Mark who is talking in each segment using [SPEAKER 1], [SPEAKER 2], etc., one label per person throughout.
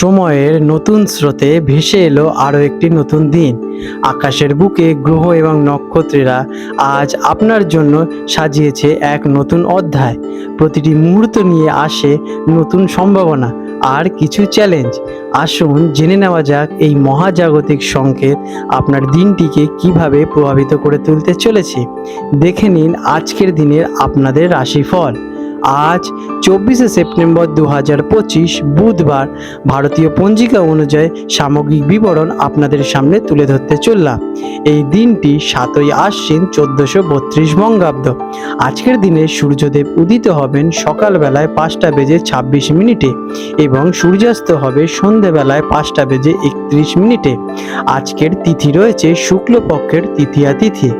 [SPEAKER 1] সময়ের নতুন স্রোতে ভেসে এলো আরও একটি নতুন দিন। আকাশের বুকে গ্রহ এবং নক্ষত্রেরা আজ আপনার জন্য সাজিয়েছে এক নতুন অধ্যায়। প্রতিটি মুহূর্ত নিয়ে আসে নতুন সম্ভাবনা আর কিছু চ্যালেঞ্জ আসুন জেনে নেওয়া যাক এই মহাজাগতিক সংকেত আপনার দিনটিকে কীভাবে প্রভাবিত করে তুলতে চলেছে। দেখে নিন আজকের দিনের আপনাদের রাশিফল। আজ চব্বিশে সেপ্টেম্বর দু হাজার পঁচিশ বুধবার। ভারতীয় পঞ্জিকা অনুযায়ী সামগ্রিক বিবরণ আপনাদের সামনে তুলে ধরতে চললাম। এই দিনটি সাতই আশ্বিন চোদ্দোশো বত্রিশ বঙ্গাব্দ। আজকের দিনে সূর্যদেব উদিত হবেন সকালবেলায় পাঁচটা বেজে ছাব্বিশ মিনিটে এবং সূর্যাস্ত হবে সন্ধেবেলায় পাঁচটা বেজে একত্রিশ মিনিটে। আজকের তিথি রয়েছে শুক্লপক্ষের তৃতীয়া তিথি,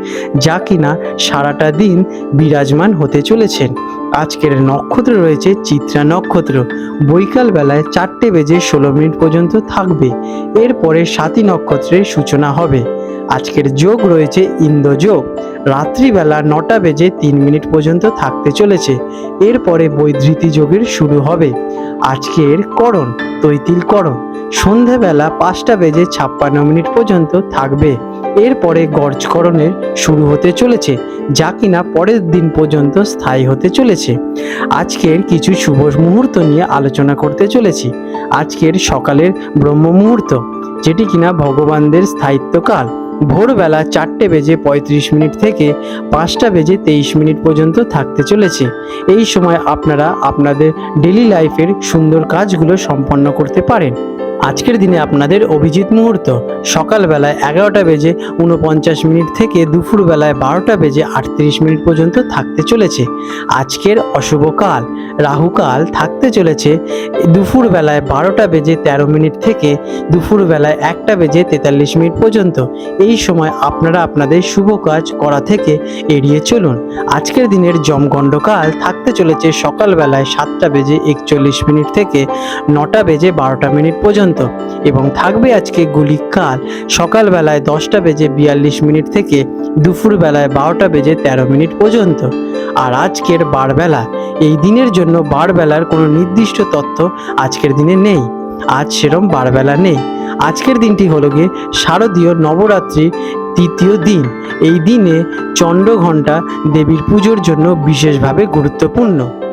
[SPEAKER 1] যা কিনা সারাটা দিন বিরাজমান হতে চলেছেন আজকের নক্ষত্র রয়েছে চিত্রা নক্ষত্র। বৈকাল বেলায় চারটে বেজে ষোলো মিনিট পর্যন্ত থাকবে। এরপরে সাতী নক্ষত্রের সূচনা হবে। আজকের যোগ রয়েছে ইন্দ্রযোগ রাত্রিবেলা নটা বেজে তিন মিনিট পর্যন্ত থাকতে চলেছে। এরপরে বৈধৃতি যোগের শুরু হবে। আজকের করণ, তৈতিল করণ। সন্ধেবেলা পাঁচটা বেজে ছাপ্পান্ন মিনিট পর্যন্ত থাকবে। এরপরে গর্জকরণের শুরু হতে চলেছে, যা কিনা পরের দিন পর্যন্ত স্থায়ী হতে চলেছে। আজকের কিছু শুভ মুহূর্ত নিয়ে আলোচনা করতে চলেছি। আজকের সকালের ব্রহ্ম মুহূর্ত, যেটি কিনা ভগবানদের স্থায়িত্বকাল। ভোরবেলা চারটে বেজে পঁয়ত্রিশ মিনিট থেকে পাঁচটা বেজে তেইশ মিনিট পর্যন্ত থাকতে চলেছে। এই সময় আপনারা আপনাদের ডেলি লাইফের সুন্দর কাজগুলো সম্পন্ন করতে পারেন। আজকের দিনে আপনাদের অভিজিৎ মুহূর্ত। সকালবেলায় এগারোটা বেজে উনপঞ্চাশ মিনিট থেকে দুপুরবেলায় বারোটা বেজে আটত্রিশ মিনিট পর্যন্ত থাকতে চলেছে। আজকের অশুভ কাল। রাহুকাল থাকতে চলেছে দুপুরবেলায় বারোটা বেজে তেরো মিনিট থেকে দুপুরবেলায় একটা বেজে তেতাল্লিশ মিনিট পর্যন্ত। এই সময় আপনারা আপনাদের শুভ কাজ করা থেকে এড়িয়ে চলুন। আজকের দিনের জমগণ্ডকাল থাকতে চলেছে সকালবেলায় সাতটা বেজে একচল্লিশ মিনিট থেকে নটা বেজে বারোটা মিনিট পর্যন্ত। এবং থাকবে আজকে গুলি গুলিকাল সকালবেলায় দশটা বেজে বিয়াল্লিশ মিনিট থেকে দুপুরবেলায় বারোটা বেজে তেরো মিনিট পর্যন্ত। আর আজকের বারবেলা, এই দিনের জন্য বারবেলার কোনো নির্দিষ্ট তথ্য আজকের দিনে নেই। আজ সেরম বারবেলা নেই। আজকের দিনটি হলো গিয়ে শারদীয় নবরাত্রি তৃতীয় দিন। এই দিনে চন্দ্রঘণ্টা দেবীর পুজোর জন্য বিশেষভাবে গুরুত্বপূর্ণ।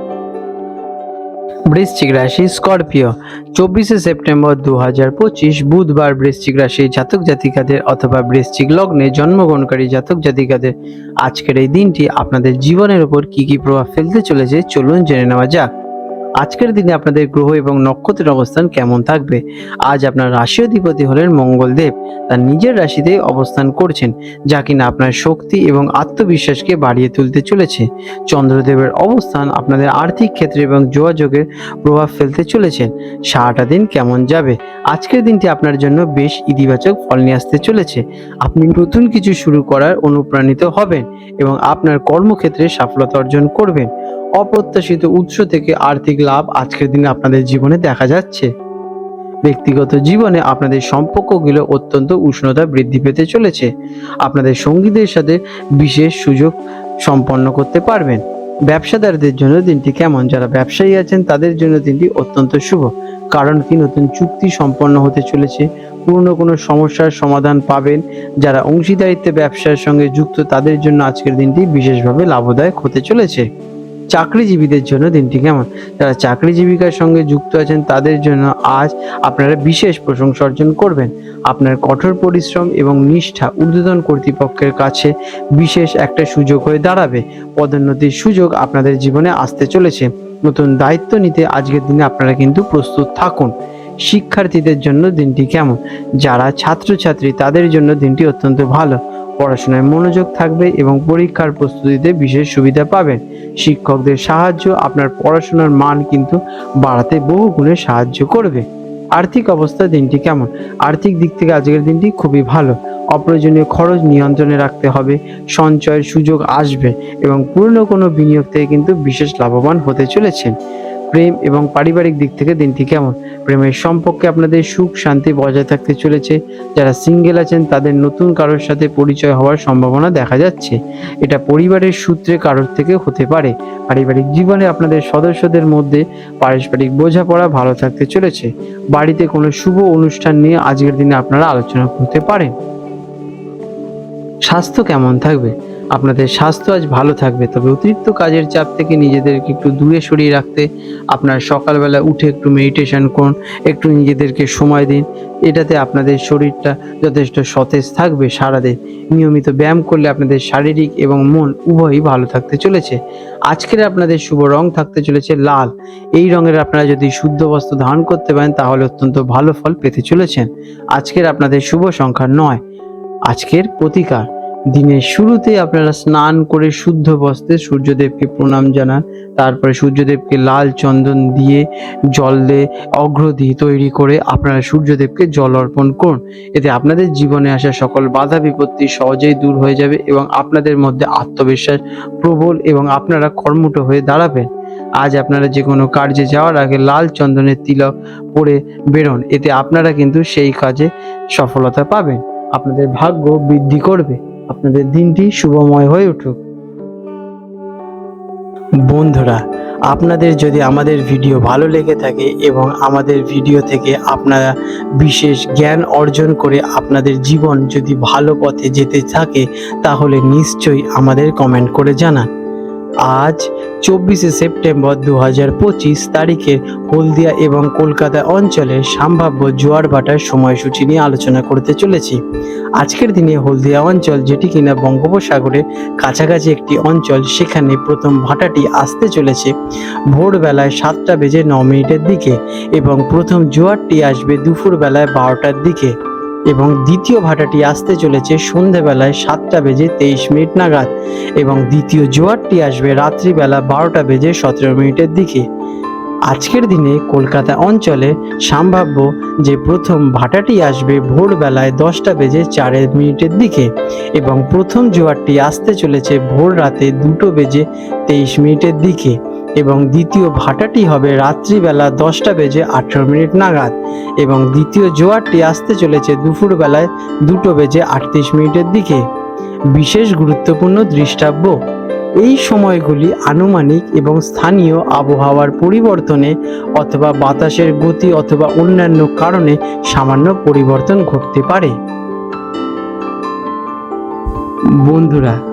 [SPEAKER 1] বৃশ্চিক রাশি স্করপিও। চব্বিশে সেপ্টেম্বর দু হাজার পঁচিশ বুধবার বৃশ্চিক রাশি জাতক জাতিকাদের অথবা বৃশ্চিক লগ্নে জন্মগ্রহণকারী জাতক জাতিকাদের আজকের এই দিনটি আপনাদের জীবনের উপর কি কি প্রভাব ফেলতে চলেছে চলুন জেনে নেওয়া যাক। আজকের দিনে আপনাদের গ্রহ এবং নক্ষত্রের অবস্থান কেমন থাকবে? আজ আপনার রাশি অধিপতি হলেন মঙ্গলদেব। তার নিজের রাশিতে অবস্থান করছেন, যা কিনা আপনার শক্তি এবং আত্মবিশ্বাসকে বাড়িয়ে তুলতে চলেছে। চন্দ্রদেবের অবস্থান আপনাদের আর্থিক ক্ষেত্রে এবং যোগাযোগের প্রভাব ফেলতে চলেছেন সারাটা দিন কেমন যাবে? আজকের দিনটি আপনার জন্য বেশ ইতিবাচক ফল নিয়ে আসতে চলেছে। আপনি নতুন কিছু শুরু করার অনুপ্রাণিত হবেন এবং আপনার কর্মক্ষেত্রে সফলতা অর্জন করবেন। অপ্রত্যাশিত উৎস থেকে আর্থিক লাভ আজকের দিনে আপনাদের জীবনে দেখা যাচ্ছে। ব্যক্তিগত জীবনে আপনাদের সম্পর্কগুলো অত্যন্ত উষ্ণতা বৃদ্ধি পেতে চলেছে। আপনাদের সঙ্গীদের সাথে বিশেষ সুযোগ সম্পন্ন করতে পারবেন। ব্যবসাদারদের জন্য দিনটি কেমন? যারা ব্যবসায়ী আছেন, তাদের জন্য দিনটি অত্যন্ত শুভ। কারণ কি? নতুন চুক্তি সম্পন্ন হতে চলেছে। পুরনো কোনো সমস্যার সমাধান পাবেন। যারা অংশীদারিত্বে ব্যবসার সঙ্গে যুক্ত, তাদের জন্য আজকের দিনটি বিশেষভাবে লাভদায়ক হতে চলেছে। চাকরিজীবীদের জন্য দিনটি কেমন? যারা চাকরি জীবিকার সঙ্গে যুক্ত আছেন, তাদের জন্য আজ আপনারা বিশেষ প্রশংসা অর্জন করবেন। আপনার কঠোর পরিশ্রম এবং নিষ্ঠা ঊর্ধ্বতন কর্তৃপক্ষের কাছে বিশেষ একটা সুযোগ হয়ে দাঁড়াবে। পদোন্নতির সুযোগ আপনাদের জীবনে আসতে চলেছে। নতুন দায়িত্ব নিতে আজকের দিনে আপনারা কিন্তু প্রস্তুত থাকুন। শিক্ষার্থীদের জন্য দিনটি কেমন? যারা ছাত্রছাত্রী, তাদের জন্য দিনটি অত্যন্ত ভালো। পড়াশোনায় মনোযোগ থাকবে এবং পরীক্ষার প্রস্তুতিতে বিশেষ সুবিধা পাবেন। শিক্ষকদের সাহায্য আপনার পড়াশোনার মান কিন্তু বাড়াতে বহু গুণে সাহায্য করবে। আর্থিক অবস্থা দিনটি কেমন? আর্থিক দিক থেকে আজকের দিনটি খুবই ভালো। অপ্রয়োজনীয় খরচ নিয়ন্ত্রণে রাখতে হবে, সঞ্চয়ের সুযোগ আসবে এবং পুরনো কোনো বিনিয়োগ থেকে কিন্তু বিশেষ লাভবান হতে চলেছেন। প্রেম এবং পারিবারিক দিক থেকে দিনটি কেমন? প্রেমের সম্পর্কে আপনাদের সুখ, শান্তি বজায় থাকতে চলেছে। যারা সিঙ্গেল আছেন, তাদের নতুন কারোর সাথে পরিচয় হওয়ার সম্ভাবনা দেখা যাচ্ছে। এটা পরিবারের সূত্রে কারোর থেকে হতে পারে। পারিবারিক জীবনে আপনাদের সদস্যদের মধ্যে পারস্পরিক বোঝাপড়া ভালো থাকতে চলেছে। বাড়িতে কোনো শুভ অনুষ্ঠান নিয়ে আজকের দিনে আপনারা আলোচনা করতে পারেন। স্বাস্থ্য কেমন থাকবে? আপনাদের স্বাস্থ্য আজ ভালো থাকবে, তবে অতিরিক্ত কাজের চাপ থেকে নিজেদেরকে একটু দূরে সরিয়ে রাখতে আপনার সকালবেলা উঠে একটু মেডিটেশন করুন, একটু নিজেদেরকে সময় দিন। এটাতে আপনাদের শরীরটা যথেষ্ট সতেজ থাকবে সারাদিন। নিয়মিত ব্যায়াম করলে আপনাদের শারীরিক এবং মন উভয়ই ভালো থাকতে চলেছে। আজকের আপনাদের শুভ রং থাকতে চলেছে লাল। এই রঙের আপনারা যদি শুদ্ধ বস্ত্র ধারণ করতে পারেন, তাহলে অত্যন্ত ভালো ফল পেতে চলেছেন। আজকের আপনাদের শুভ সংখ্যা নয়। আজকের প্রতিকার। দিনের শুরুতে আপনারা স্নান করে শুদ্ধ বস্ত্রে সূর্যদেবকে প্রণাম জানান, তারপরে সূর্যদেবকে লাল চন্দন দিয়ে জল দিয়ে অগ্রদি তৈরি করে আপনারা সূর্যদেবকে জল অর্পণ করুন। এতে আপনাদের জীবনে আসা সকল বাধা বিপত্তি সহজেই দূর হয়ে যাবে এবং আপনাদের মধ্যে আত্মবিশ্বাস প্রবল এবং আপনারা কর্মঠ হয়ে দাঁড়াবেন। আজ আপনারা যে কোনো কার্যে যাওয়ার আগে লাল চন্দনের তিলক পরে বেরোন, এতে আপনারা কিন্তু সেই কাজে সফলতা পাবেন। আপনাদের ভাগ্য বৃদ্ধি করবে। আপনাদের দিনটি শুভময় হয়ে উঠুক। বন্ধুরা, আপনাদের যদি আমাদের ভিডিও ভালো লেগে থাকে এবং আমাদের ভিডিও থেকে আপনারা বিশেষ জ্ঞান অর্জন করে আপনাদের জীবন যদি ভালো পথে যেতে থাকে, তাহলে নিশ্চয়ই আমাদের কমেন্ট করে জানান। আজ চব্বিশে সেপ্টেম্বর দু হাজার পঁচিশ তারিখে হলদিয়া এবং কলকাতা অঞ্চলের সম্ভাব্য জোয়ার ভাটার সময়সূচি নিয়ে আলোচনা করতে চলেছি। আজকের দিনে হলদিয়া অঞ্চল যেটি কিনা বঙ্গোপসাগরের কাছাকাছি একটি অঞ্চল, সেখানে প্রথম ভাটাটি আসতে চলেছে। ভোরবেলায় সাতটা বেজে ন মিনিটের দিকে এবং প্রথম জোয়ারটি আসবে দুপুর বেলায় বারোটার দিকে। এবং দ্বিতীয় ভাটাটি আসতে চলেছে সন্ধেবেলায় সাতটা বেজে তেইশ মিনিট নাগাদ এবং দ্বিতীয় জোয়ারটি আসবে রাত্রিবেলা বারোটা বেজে সতেরো মিনিটের দিকে। আজকের দিনে কলকাতা অঞ্চলে সম্ভাব্য যে প্রথম ভাটাটি আসবে ভোরবেলায় দশটা বেজে চার মিনিটের দিকে এবং প্রথম জোয়ারটি আসতে চলেছে ভোর রাতে দুটো বেজে তেইশ মিনিটের দিকে। এবং দ্বিতীয় ভাটাটি হবে রাত্রিবেলা দশটা বেজে আঠেরো মিনিট নাগাদ এবং দ্বিতীয় জোয়ারটি আসতে চলেছে দুপুরবেলায় দুটো বেজে আটত্রিশ মিনিটের দিকে। বিশেষ গুরুত্বপূর্ণ দৃষ্টাব্য, এই সময়গুলি আনুমানিক এবং স্থানীয় আবহাওয়ার পরিবর্তনে অথবা বাতাসের গতি অথবা অন্যান্য কারণে সামান্য পরিবর্তন ঘটতে পারে। বন্ধুরা